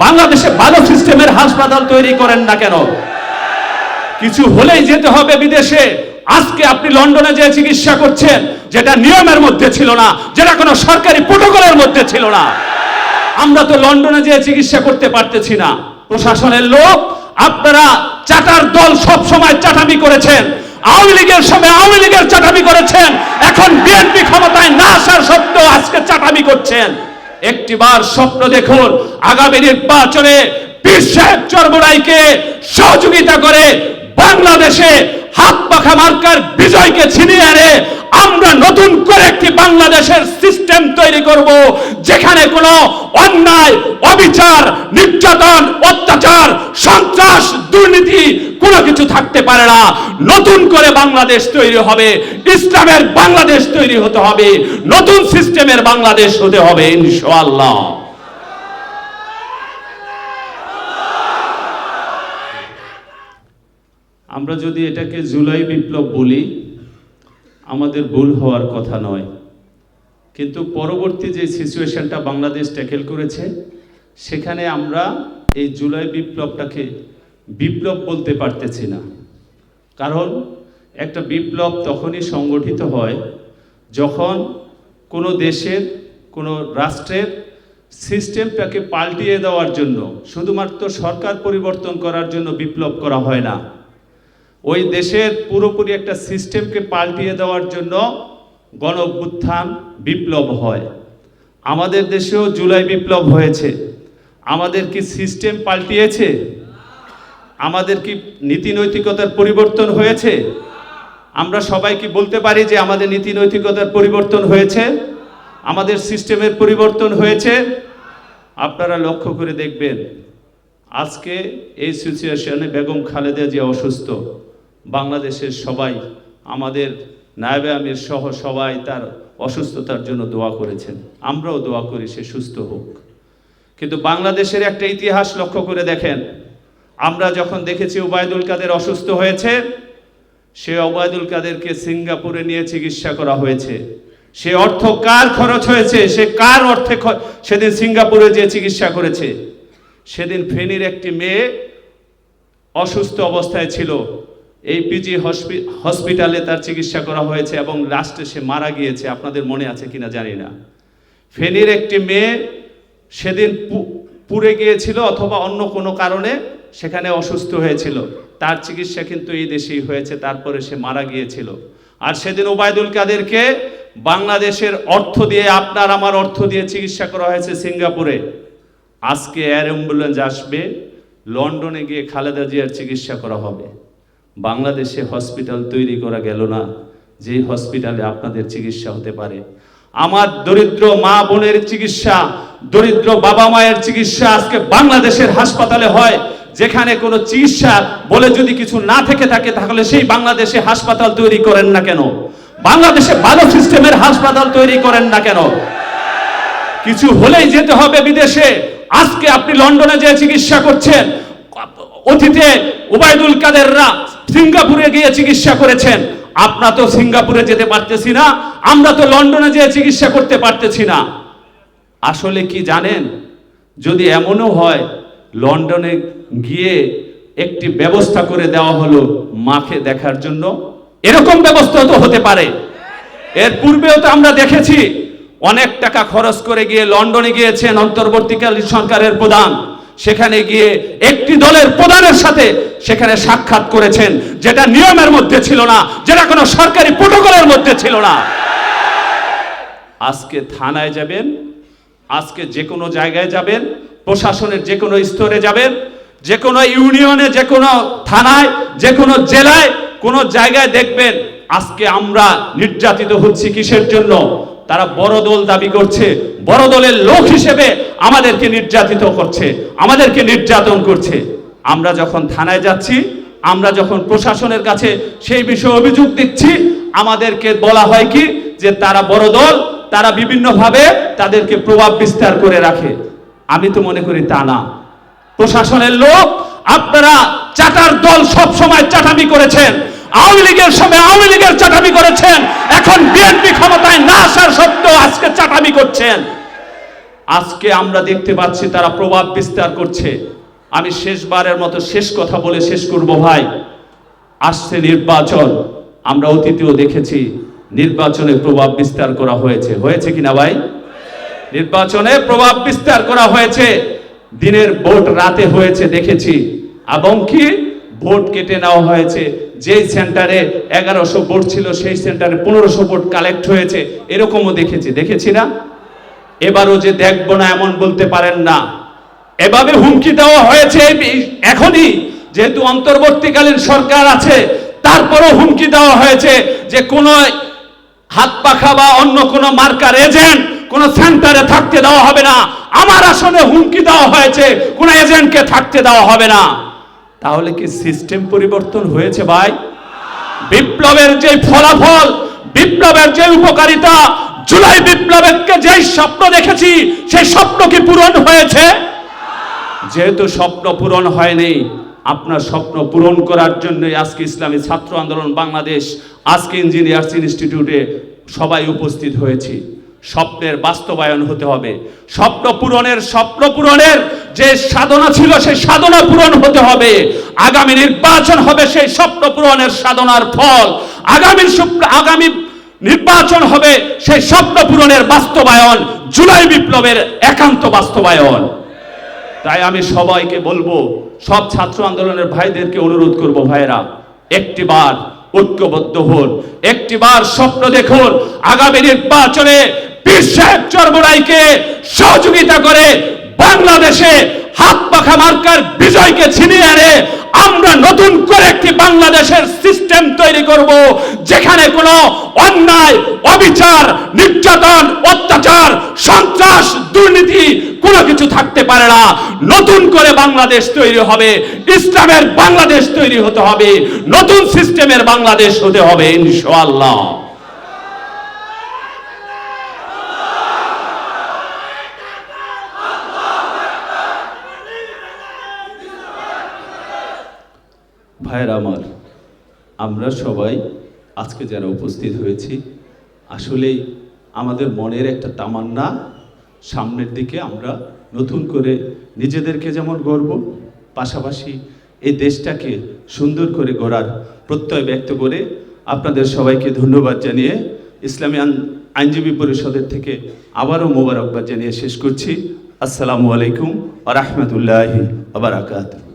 বাংলাদেশে ভালো সিস্টেমের হাসপাতাল তৈরি করেন না কেন? কিছু হলেই যেতে হবে বিদেশে। আজকে আপনি লন্ডনে যে চিকিৎসা করছেন, যেটা নিয়মের মধ্যে ছিল না, যেটা কোনো সরকারি প্রোটোকলের মধ্যে ছিল না। আমরা তো লন্ডনে যে চিকিৎসা করতে পারতেছি না। প্রশাসনের লোক, আপনারা চাটার দল সব সময় চাটামি করেছেন। আওয়ামী লীগের সময় আওয়ামী লীগের চাটামি করেছেন। এখন বিএনপি ক্ষমতায় না আসার সত্ত্বেও আজকে চাটামি করছেন। একটিবার স্বপ্ন দেখুন, আগামী নির্বাচনে সাহেব চরমরাইকে সহযোগিতা করে বাংলাদেশে হাত পাখা মার্কার বিজয়কে ছিনিয়ে আনে। আমরা নতুন করে একটি বাংলাদেশের সিস্টেম তৈরি করব, যেখানে কোনো অন্যায়, অবিচার, নির্যাতন, অত্যাচার, সন্ত্রাস দুর্নীতি কোনো কিছু থাকতে পারে না। নতুন করে বাংলাদেশ তৈরি হবে, ইসলামের বাংলাদেশ তৈরি হতে হবে, নতুন সিস্টেমের বাংলাদেশ হতে হবে, ইনশাআল্লাহ। আমরা যদি এটাকে জুলাই বিপ্লব বলি, আমাদের ভুল হওয়ার কথা নয়। কিন্তু পরবর্তী যে সিচুয়েশনটা বাংলাদেশ ট্যাকেল করেছে, সেখানে আমরা এই জুলাই বিপ্লবটাকে বিপ্লব বলতে পারতেছি না। কারণ একটা বিপ্লব তখনই সংগঠিত হয় যখন কোনো দেশের, কোনো রাষ্ট্রের সিস্টেমটাকে পাল্টিয়ে দেওয়ার জন্য, শুধুমাত্র সরকার পরিবর্তন করার জন্য বিপ্লব করা হয় না। ওই দেশের পুরোপুরি একটা সিস্টেমকে পাল্টিয়ে দেওয়ার জন্য গণ বিপ্লব হয়। আমাদের দেশেও জুলাই বিপ্লব হয়েছে। আমাদের কি সিস্টেম পাল্টিয়েছে? আমাদের কি নীতি নৈতিকতার পরিবর্তন হয়েছে? আমরা সবাই কি বলতে পারি যে আমাদের নীতি নৈতিকতার পরিবর্তন হয়েছে? আমাদের সিস্টেমের পরিবর্তন হয়েছে? আপনারা লক্ষ্য করে দেখবেন, আজকে এই সিচুয়েশনে বেগম খালেদা যে অসুস্থ। বাংলাদেশের সবাই, আমাদের নায়বে আমির সহ সবাই তার অসুস্থতার জন্য দোয়া করেছেন। আমরাও দোয়া করি সে সুস্থ হোক। কিন্তু বাংলাদেশের একটা ইতিহাস লক্ষ্য করে দেখেন আমরা যখন দেখেছি ওবায়দুল কাদের অসুস্থ হয়েছে, সে ওবায়দুল কাদেরকে সিঙ্গাপুরে নিয়ে চিকিৎসা করা হয়েছে। সে অর্থ কার খরচ হয়েছে? সে কার অর্থে সেদিন সিঙ্গাপুরে যে চিকিৎসা করেছে? সেদিন ফেনীর একটি মেয়ে অসুস্থ অবস্থায় ছিল। এই পিজি হসপিটালে তার চিকিৎসা করা হয়েছে এবং লাস্টে সে মারা গিয়েছে। আপনাদের মনে আছে কিনা জানি না। ফেনীর একটি মেয়ে সেদিন পুড়ে গিয়েছিল অথবা অন্য কোনো কারণে সেখানে অসুস্থ হয়েছিল। তার চিকিৎসা কিন্তু এই দেশেই হয়েছে, তারপরে সে মারা গিয়েছিল। আর সেদিন ওবায়দুল কাদেরকে বাংলাদেশের অর্থ দিয়ে, আপনার আমার অর্থ দিয়ে চিকিৎসা করা হয়েছে সিঙ্গাপুরে। আজকে এয়ার অ্যাম্বুলেন্স আসবে, লন্ডনে গিয়ে খালেদা জিয়ার চিকিৎসা করা হবে। বাংলাদেশে হসপিটাল তৈরি করা গেল না, যেই হসপিটালে আপনাদের চিকিৎসা হতে পারে। আমার দরিদ্র মা বোনের চিকিৎসা, দরিদ্র বাবা মায়ের চিকিৎসা আজকে বাংলাদেশের হাসপাতালে হয়। যেখানে কোনো চিকিৎসা বলে যদি কিছু না থেকে থাকে, তাহলে সেই বাংলাদেশে হাসপাতাল তৈরি করেন না কেন? বাংলাদেশে ভালো সিস্টেমের হাসপাতাল তৈরি করেন না কেন? কিছু হলেই যেতে হবে বিদেশে। আজকে আপনি লন্ডনে যে চিকিৎসা করছেন, অতীতে ওবায়দুল কাদেররা সিঙ্গাপুরে গিয়ে চিকিৎসা করেছেন। আমরা তো সিঙ্গাপুরে যেতে পারতেছি না, আমরা তো লন্ডনে যেয়ে চিকিৎসা করতে পারতেছি না। আসলে কি জানেন? যদি এমনও হয় লন্ডনে গিয়ে একটি ব্যবস্থা করে দেওয়া হলো মাকে দেখার জন্য। এরকম ব্যবস্থা তো হতে পারে। এর পূর্বেও তো আমরা দেখেছি, অনেক টাকা খরচ করে গিয়ে লন্ডনে গিয়েছেন অন্তর্বর্তীকালীন সরকারের প্রধান। সেখানে গিয়ে একটি দলের প্রধানের সাথে সেখানে সাক্ষাৎ করেছেন, যেটা নিয়মের মধ্যে ছিল না, যেটা কোনো সরকারি প্রোটোকলের মধ্যে ছিল না। আজকে থানায় যাবেন, আজকে যে কোনো জায়গায় যাবেন প্রশাসনের যে কোনো স্তরে যাবেন, যে কোনো ইউনিয়নে, যে কোনো থানায়, যে কোনো জেলায় কোনো জায়গায় দেখবেন, আজকে আমরা নির্যাতিত হচ্ছি কিসের জন্য? তারা বড় দল দাবি করছে, বড় দলের লোক হিসেবে আমাদেরকে নির্যাতিত করছে, আমাদেরকে নির্যাতন করছে। আমরা যখন থানায় যাচ্ছি, আমরা যখন প্রশাসনের কাছে সেই বিষয়ে অভিযোগ দিচ্ছি, আমাদেরকে বলা হয় কি? যে তারা বড় দল, তারা বিভিন্নভাবে তাদেরকে প্রভাব বিস্তার করে রাখে। আমি তো মনে করি তা না। প্রশাসনের লোক, আপনারা চাটার দল সব সময় চাটামি করেছেন। আওয়ামী লীগের সময় আওয়ামী লীগের চাটামি করেছেন। এখন বিএনপি ক্ষমতায় না আসার সত্ত্বেও আজকে চাটামি করছেন। আজকে আমরা দেখতে পাচ্ছি তারা প্রভাব বিস্তার করছে। আমি শেষবারের মতো শেষ কথা বলে শেষ করব ভাই। আসছে নির্বাচন। আমরা অতীতেও দেখেছি নির্বাচনে প্রভাব বিস্তার করা হয়েছে। হয়েছে কিনা ভাই? নির্বাচনে প্রভাব বিস্তার করা হয়েছে। দিনের ভোট রাতে হয়েছে, দেখেছি। এবং কি? ভোট কেটে নেওয়া হয়েছে। যেই সেন্টারে এগারোশো ভোট ছিল, সেই সেন্টারে পনেরোশো ভোট কালেক্ট হয়েছে। এরকমও দেখেছি। দেখেছি না? এবারও যে দেখব না, এমন বলতে পারেন না। এভাবে হুমকি দেওয়া হয়েছে এখনই। যেহেতু অন্তর্বর্তীকালীন সরকার আছে, তারপরও হুমকি দেওয়া হয়েছে যে কোন হাত পাখা বা অন্য কোন মার্কার এজেন্ট কোন সেন্টারে থাকতে দেওয়া হবে না। আমার আসনে হুমকি দেওয়া হয়েছে, কোন এজেন্টকে থাকতে দেওয়া হবে না। তাহলে কি সিস্টেম পরিবর্তন হয়েছে ভাই? বিপ্লবের যে ফলাফল, বিপ্লবের যে উপকারিতা, জুলাই বিপ্লবের যে স্বপ্ন দেখেছি, সেই স্বপ্ন কি পূরণ হয়েছে? যেহেতু স্বপ্ন পূরণ হয়নি, আপনার স্বপ্ন পূরণ করার জন্য আজকে ইসলামী ছাত্র আন্দোলন বাংলাদেশ, আজকে ইঞ্জিনিয়ার্স ইনস্টিটিউটে সবাই উপস্থিত হয়েছি। স্বপ্নের বাস্তবায়ন হতে হবে। স্বপ্ন পূরণের স্বপ্ন পূরণের যে সাধনা ছিল, সেই সাধনা পূরণ হতে হবে। আগামী নির্বাচন হবে সেই স্বপ্ন পূরণের সাধনার ফল। আগামী আগামী নির্বাচন হবে সেই স্বপ্ন পূরণের বাস্তবায়ন, জুলাই বিপ্লবের একান্ত বাস্তবায়ন। তাই আমি সবাইকে বলব, সব ছাত্র আন্দোলনের ভাইদেরকে অনুরোধ করব ভাইরা একটিবার ঐক্যবদ্ধ হন একটিবার স্বপ্ন দেখুন। আগামী নির্বাচনে পীর সাহেব চরমরাইকে সহযোগিতা করে বাংলাদেশে হাত পাখা মার্কার বিজয়কে ছিনিয়ে আনে। আমরা নতুন করে একটি বাংলাদেশের সিস্টেম তৈরি করব, যেখানে কোনো অন্যায়, অবিচার, নির্যাতন, অত্যাচার, সন্ত্রাস, দুর্নীতি কোনো কিছু থাকতে পারে না। নতুন করে বাংলাদেশ তৈরি হবে, ইসলামের বাংলাদেশ তৈরি হতে হবে, নতুন সিস্টেমের বাংলাদেশ হতে হবে, ইনশাআল্লাহ। ভাইয়ের আমার, আমরা সবাই আজকে যারা উপস্থিত হয়েছি, আসলেই আমাদের মনের একটা তামান্না সামনের দিকে আমরা নতুন করে নিজেদেরকে যেমন গর্ব পাশাপাশি এই দেশটাকে সুন্দর করে গড়ার প্রত্যয় ব্যক্ত করে আপনাদের সবাইকে ধন্যবাদ জানিয়ে ইসলামী আইন- আইনজীবী পরিষদের থেকে আবারও মোবারকবাদ জানিয়ে শেষ করছি। আসসালামু আলাইকুম আ রহমতুল্লাহি আবরাকাত